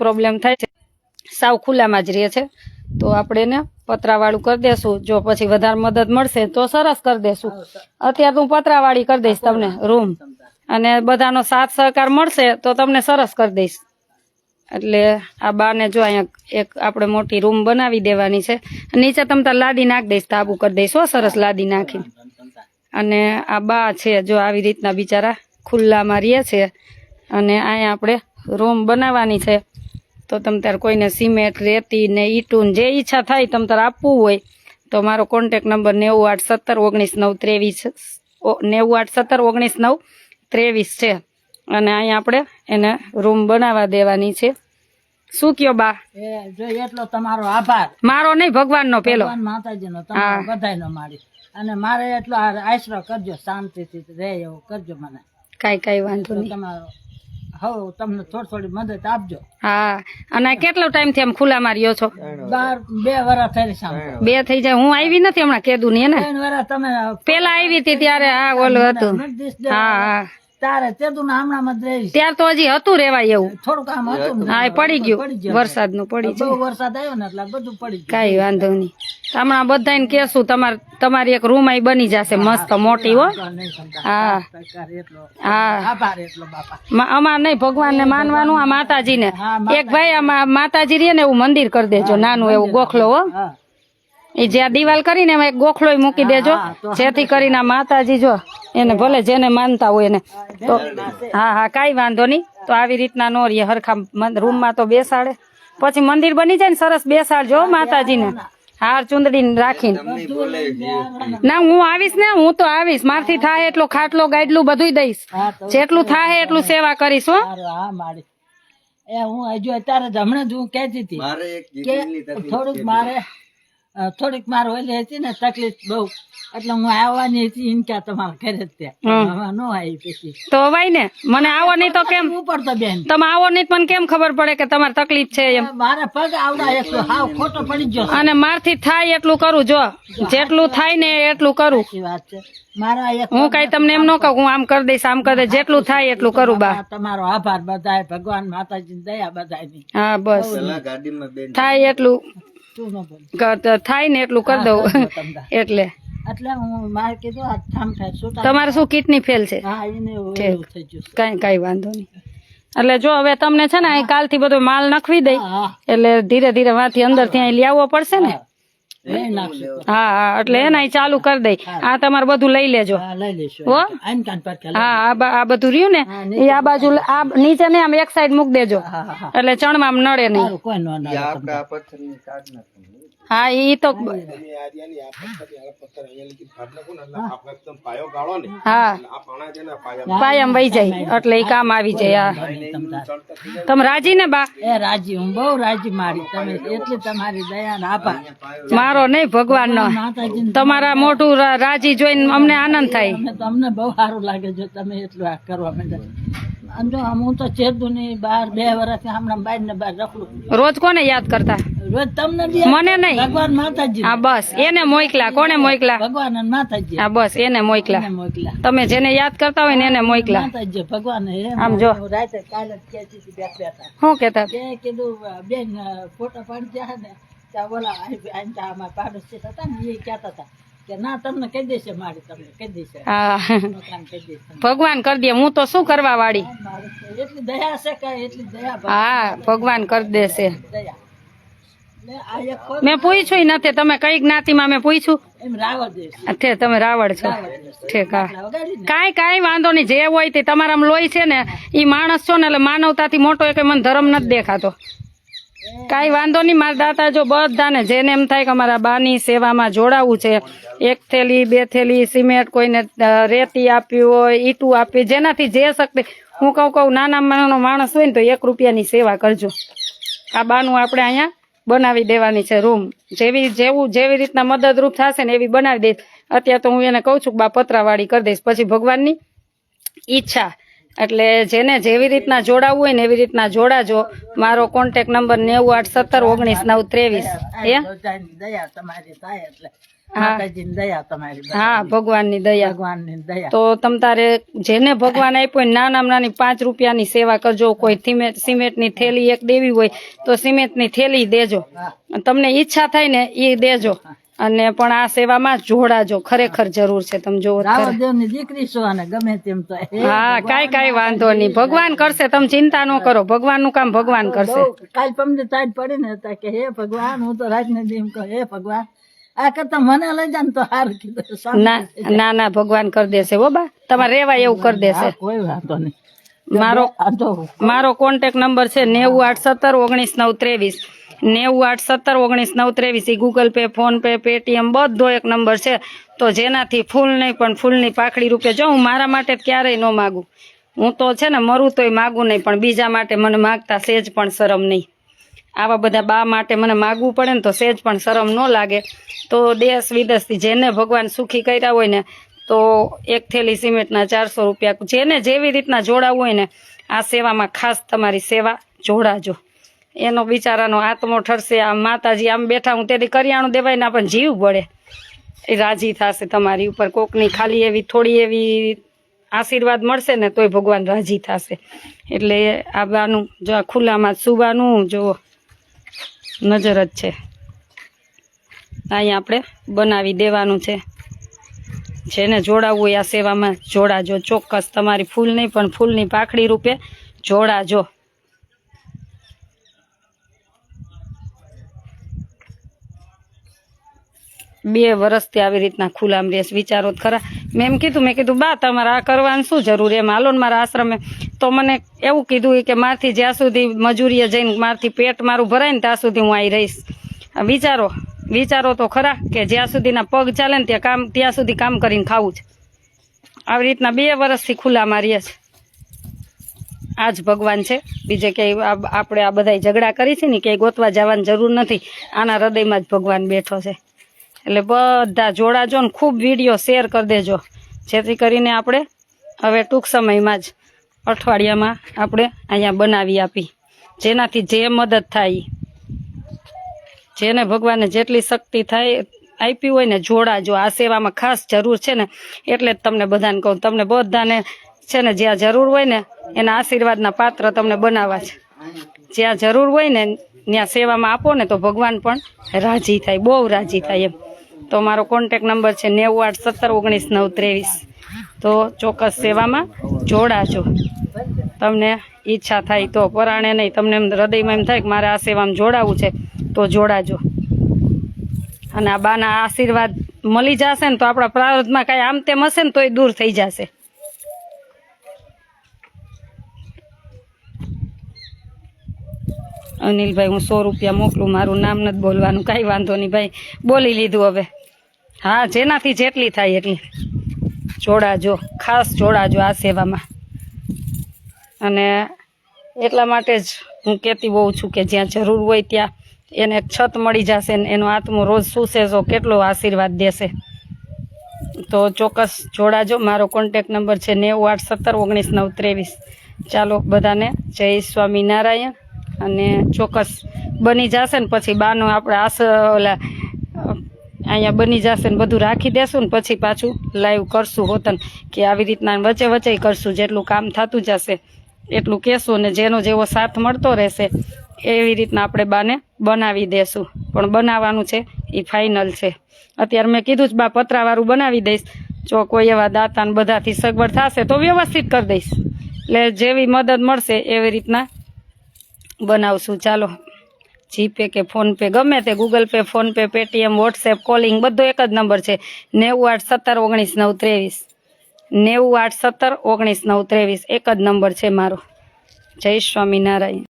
Problem થાય છે. સાવ ખુલ્લામાં જ રહે છે. તો આપણે એને પતરાવાળું કરી દેશું. જો પછી વધારે મદદ મળશે તો સરસ કરી દેશું. અત્યારે હું પતરાવાળી કરી દઈશ તમને રૂમ. અને બધાનો સાથ સહકાર મળશે તો તમને સરસ કરી દઈશ. એટલે આ બાને જો અહીંયા એક આપણે મોટી રૂમ બનાવી દેવાની છે. નીચે તમ તાર લાદી નાખી દઈશ તાબુ કરી દઈશ હો સરસ લાદી નાખી અને આ બા છે જો આવી રીતના બિચારા ખુલ્લામાં રહે છે. અને અહીંયા આપણે રૂમ બનાવવાની છે. તો તમ તાર કોઈને સિમેન્ટ રેતી ને ઈટું જે ઈચ્છા થાય તમ તાર આપવું હોય તો મારો કોન્ટેક નંબર નેવું આઠ સત્તર ઓગણીસ નવ ત્રેવીસ નેવું આઠ સત્તર ઓગણીસ નવ ત્રેવીસ છે. અને અહીંયા આપણે એને રૂમ બનાવવા દેવાની છે. શું કયો બા? એટલો તમારો આભાર. મારો નહીં ભગવાનનો પેલો. માતાજીનો બધાનો મારી. અને મારે એટલો આશરો કરજો શાંતિથી રહે એવો કરજો મને. કાંઈ કાંઈ વાંધો નહીં. તમારો હવે તમને થોડી થોડી મદદ આપજો. હા અને કેટલો ટાઈમથી આમ ખુલ્લા માર્યો છો? બાર બે વરા થઈ સામે બે થઈ જાય. હું આવી નથી હમણાં કેદુ ની ને? ત્રણ વરા તમે પેલા આવી હતી ત્યારે હા ઓલું હતું. હા હા. તારે તેતું હમણાં જ રહીશ. ત્યાર તો હજી હતું રેવાય એવું. થોડું કામ હતું હા પડી પડી ગયું વરસાદ વરસાદનું પડી ગયું. વરસાદ આવ્યો ને એટલે બધું પડી ગયું. કાંઈ વાંધો નહીં. હમણાં બધાને કેશું તમાર તમારી એક રૂમ આઈ બની જશે મસ્ત મોટી હો. તો. હા. હા. અમાર નહીં ભગવાનને માનવાનું આ માતાજીને. એક ભાઈ આમાં માતાજી રે ને એવું મંદિર કરી દેજો નાનું એવું ગોખલો હો. એ જ્યાં દિવાલ કરીને એમાં એક ગોખલો મૂકી દેજો. જેથી કરીને માતાજી જો એને ભલે જેને માનતા હોય એને. તો હા હા કાંઈ વાંધો નહીં. તો આવી રીતના નો રહીએ. હરખા રૂમ રૂમમાં તો બેસાડે. પછી મંદિર બની જાય ને સરસ બેસાડજો હો માતાજીને. હાર ચુંદડી રાખીને. ના હું આવીશ ને હું તો આવીશ. મારથી થાય એટલો ખાટલો ગાડલું બધું દઈશ. જેટલું થાય એટલું સેવા કરીશ હો. હા મારી. એ હું હજુ અત્યારે હમણાં જ હું કહેતી હતી કે થોડુંક મારે થોડીક માર ઓલી હતી ને તકલીફ બહુ. એટલે હું આવવાની હતી ઇન્કા તમારા ઘરે જ ત્યાં. હવે ન આવી પછી. તો અવાય ને મને આવો નહીં તો કેમ? ઉપર તો બેન. તમે આવો નહીં પણ કેમ ખબર પડે કે તમારે તકલીફ છે એમ? મારા પગ આવડા એટલો હાવ ખોટો પડી ગયો અને મારથી થાય એટલું કરું જો. જેટલું થાય ને એટલું કરું. વાત છે. મારા હું કઈ તમને એમ ન કહું હું આમ કરી દઈશ આમ કરી દઈશ. જેટલું થાય એટલું કરું બા. તમારો આભાર બધાય ભગવાન માતાજી દયા બધા હા બસ. થાય એટલું. થાય ને એટલું કરી દઉં. એટલે. એટલે હું મારે કીધું આ થામ થાય શું તમારે શું કિડની ફેલ છે? હા એને. કઈ કઈ વાંધો નહીં. એટલે જો હવે તમને છે ને અહીં કાલથી બધો માલ નખવી દઈ. એટલે ધીરે ધીરે વાંથી અંદરથી અહીં લઈ આવવો પડશે ને? હા? હા એટલે એને ચાલુ કરી દઈ. આ તમારે બધું લઈ લેજો. હા આ બા- આ બધું રહ્યું ને એ આ બાજુ આ નીચે ને આમ એક સાઈડ મૂક દેજો. એટલે ચણમાં નડે નહીં. સારું કોઈ નો ના હા એ તો હા પાયમ વહી જાય એટલે એ કામ આવી જાય તમે રાજી ને બા? એ રાજી હું બહુ રાજી મારી. તમે એટલી તમારી દયા આભાર. મારો નહીં ભગવાન નો તમારા મોટું રાજી જોઈને અમને આનંદ થાય. તમને તો અમને બહુ સારું લાગે જો તમે એટલું આ કરવા માંડ્યા હું તો ચેતું નહીં બાર બે વર્ષથી હમણાં બહાર ને બહાર રખડું. રોજ કોને યાદ કરતા? મને નહીં. ભગવાન માતાજી. હા બસ. એને મોકલા. કોને મોકલા? ભગવાન માતાજી. હા બસ. એને મોકલા. મોકલા. તમે જેને યાદ કરતા હોય ને એને મોકલા. ભગવાન આમ જો. શું કેતા કીધું બેન ફોટા પાડી જાય ને ત્યાં બોલા આઈ પાડોશી હતા ને એ કહેતા હતા ભગવાન કરી દે. હું તો શું કરવા વાળી? એટલી દયા છે કે એટલી દયા હા ભગવાન કરી દેશે દયા એટલે આ એક ખોટ મેં પૂછ્યું નથી. તમે કઈ જ્ઞાતિમાં મેં પૂછ્યું? તે તમે રાવળ છો. ઠીક કાંઈ કાંઈ વાંધો નહીં. જે હોય તે તમારામાં લોહી છે ને એ માણસ છો ને એટલે માનવતાથી મોટો એક મને ધર્મ નથી દેખાતો. કાંઈ વાંધો નહીં. મારા દાતા જો બધાને જેને એમ થાય કે અમારા બાની સેવામાં જોડાવું છે એક થેલી બે થેલી સિમેન્ટ કોઈને રેતી આપ્યું હોય ઈટું આપી જેનાથી જે શક્તિ. હું કહું કહું નાના નાનો માણસ હોય ને તો એક રૂપિયાની સેવા કરજો. આ બાનું આપણે અહીંયા બનાવી દેવાની છે રૂમ. જેવી જેવું જેવી રીતના મદદરૂપ થશે ને એવી બનાવી દઈશ. અત્યારે તો હું એને કહું છું કે બા પતરાવાળી કરી દઈશ. પછી ભગવાનની ઈચ્છા. એટલે જેને જેવી રીતના જોડાવવું હોય ને એવી રીતના જોડાજો. મારો કોન્ટેક નંબર નેવું આઠ સત્તર ઓગણીસ નવ ત્રેવીસ. એ હા. ભગવાનની દયા. ભગવાનની દયા. તો તમ તારે જેને ભગવાન આપ્યો હોય નાના નાની પાંચ રૂપિયાની સેવા કરજો. કોઈ સિમેન્ટ સિમેન્ટની થેલી એક દેવી હોય તો સિમેન્ટની થેલી દેજો. તમને ઈચ્છા થાય ને એ દેજો. અને પણ આ સેવામાં જોડાજો. ખરેખર જરૂર છે. તમે જોવો દીકરી છો અને ગમે તેમ તો હા કાઈ કઈ વાંધો નહીં. ભગવાન કરશે. તમે ચિંતા ન કરો. ભગવાનનું કામ ભગવાન કરશે. કાલ તમને તાજ પડી ને કે હે ભગવાન હું તો દી એમ કહું હે ભગવાન આ કરતા મને લઈ જાય તો હાર કીધું ના ના ના ભગવાન કરી દેશે હો બા. તમારે રેવા એવું કરી દેશે. કોઈ વાંધો નહીં. મારો મારો કોન્ટેક નંબર છે નેવું આઠ સત્તર ઓગણીસ નવ ત્રેવીસ. નેવું આઠ સત્તર ઓગણીસ નવ ત્રેવીસ. એ Google pay phone pay Paytm બધો એક નંબર છે. તો જેનાથી ફૂલ નહીં પણ ફૂલની પાખડી રૂપે જો હું મારા માટે ક્યારેય ન માગું. હું તો છે ને મરું તોય માગું નહીં પણ બીજા માટે મને માગતા સેજ પણ શરમ નહીં. આવા બધા બા માટે મને માગવું પડે ને તો સેજ પણ શરમ ન લાગે. તો દેશ વિદેશથી જેને ભગવાન સુખી કર્યા હોય ને, તો એક થેલી સિમેન્ટના ચારસો રૂપિયા જેને જેવી રીતના જોડાવવું હોય ને, આ સેવામાં ખાસ તમારી સેવા જોડાજો. એનો બિચારાનો આત્મો ઠરશે આમ માતાજી આમ બેઠા, હું તેથી કરિયાણું દેવાય ને પણ જીવ બળે. એ રાજી થશે તમારી ઉપર, કોકની ખાલી એવી થોડી એવી આશીર્વાદ મળશે ને, તોય ભગવાન રાજી થશે. એટલે આ બાનું, જો આ ખુલ્લામાં સુવાનું, જો નજર જ છે. અહીંયા આપણે બનાવી દેવાનું છે. જેને જોડાવવું હોય આ સેવામાં જોડાજો. ચોક્કસ તમારી ફૂલ નહીં, પણ ફૂલની પાખડી રૂપે જોડાજો. બે વર્ષથી આવી રીતના ખુલ્લામ રહેશ વિચારો ખરા. મેં એમ કીધું, મેં કીધું, બા, તમારે આ કરવાની શું જરૂર? એમ હાલો ને મારા આશ્રમે. તો મને એવું કીધું કે, મારથી જ્યાં સુધી મજૂરીએ જઈને મારથી પેટ મારું ભરાય ને ત્યાં સુધી હું અહીં રહીશ. વિચારો વિચારો તો ખરા કે જ્યાં સુધીના પગ ચાલે ને ત્યાં કામ, ત્યાં સુધી કામ કરીને ખાવું છે. આવી રીતના બે વર્ષથી ખુલ્લા મારીએ છે. આ જ ભગવાન છે. બીજે ક્યાંય આપણે આ બધા ઝઘડા કરી છે ને ક્યાંય ગોતવા જવાની જરૂર નથી. આના હૃદયમાં જ ભગવાન બેઠો છે. એટલે બધા જોડાજો ને ખૂબ વીડિયો શેર કરી દેજો. જેથી કરીને આપણે હવે ટૂંક સમયમાં જ અઠવાડિયામાં આપણે અહીંયા બનાવી આપી. જેનાથી જે મદદ થાય. જેને ભગવાને જેટલી શક્તિ થાય આપી હોય ને જોડાજો આ સેવામાં ખાસ જરૂર છે ને, એટલે જ તમને બધાને કહું, તમને બધાને છે ને જ્યાં જરૂર હોય ને, એના આશીર્વાદના પાત્ર તમને બનાવવા છે. જ્યાં જરૂર હોય ને, ત્યાં સેવામાં આપો ને, તો ભગવાન પણ રાજી થાય, બહુ રાજી થાય એમ. તો મારો કોન્ટેક નંબર છે નેવું આઠ સત્તર ઓગણીસ નવ ત્રેવીસ. તો ચોક્કસ સેવામાં જોડાજો તમને ઈચ્છા થાય તો, પરાણે નહીં, તમને એમ હૃદયમાં એમ થાય કે મારે આ સેવામાં જોડાવું છે, તો જોડાજો. અને આ બાના આશીર્વાદ મળી જશે ને તો આપણા પ્રારબ્ધમાં કાંઈ આમ તેમ હશે ને તોય દૂર થઈ જશે. અનિલભાઈ, હું સો રૂપિયા મોકલું, મારું નામ નથી બોલવાનું, કાંઈ વાંધો નહીં ભાઈ, બોલી લીધું હવે. હા, જેનાથી જેટલી થાય એટલી. જોડાજો, ખાસ જોડાજો આ સેવામાં. અને એટલા માટે જ હું કહેતી હોઉં છું કે જ્યાં જરૂર હોય ત્યાં એને છત મળી જશે ને એનો આત્મો રોજ તો કેટલો આશીર્વાદ દેશે. તો ચોક્કસ જોડાજો. મારો કોન્ટેક નંબર છે નેવું આઠ સત્તર ઓગણીસ નવ ત્રેવીસ. ચાલો બધાને જય સ્વામિનારાયણ. અને ચોક્કસ બની જશે ને પછી બાનો આપણે આસ ઓલા અહીંયા બની જશે ને બધું રાખી દેશું ને પછી પાછું લાઈવ કરશું હોતન કે આવી રીતના વચ્ચે વચ્ચે કરશું, જેટલું કામ થતું જશે એટલું કહેશું ને જેનો જેવો સાથ મળતો રહેશે એવી રીતના આપણે બાને બનાવી દેશું. પણ બનાવવાનું છે એ ફાઇનલ છે. અત્યારે મેં કીધું જ બા પતરાવાળું બનાવી દઈશ. જો કોઈ એવા દાતાને બધાથી સગવડ થશે તો વ્યવસ્થિત કરી દઈશ. એટલે જેવી મદદ મળશે એવી રીતના બનાવશું. ચાલો જીપે કે ફોનપે ગમે તે Google pay PhonePe Paytm WhatsApp calling બધો એક જ નંબર છે. નેવું આઠ સત્તર ઓગણીસ નવ ત્રેવીસ. નેવું આઠ સત્તર ઓગણીસ નવ ત્રેવીસ, એક જ નંબર છે મારો. જય સ્વામિનારાયણ.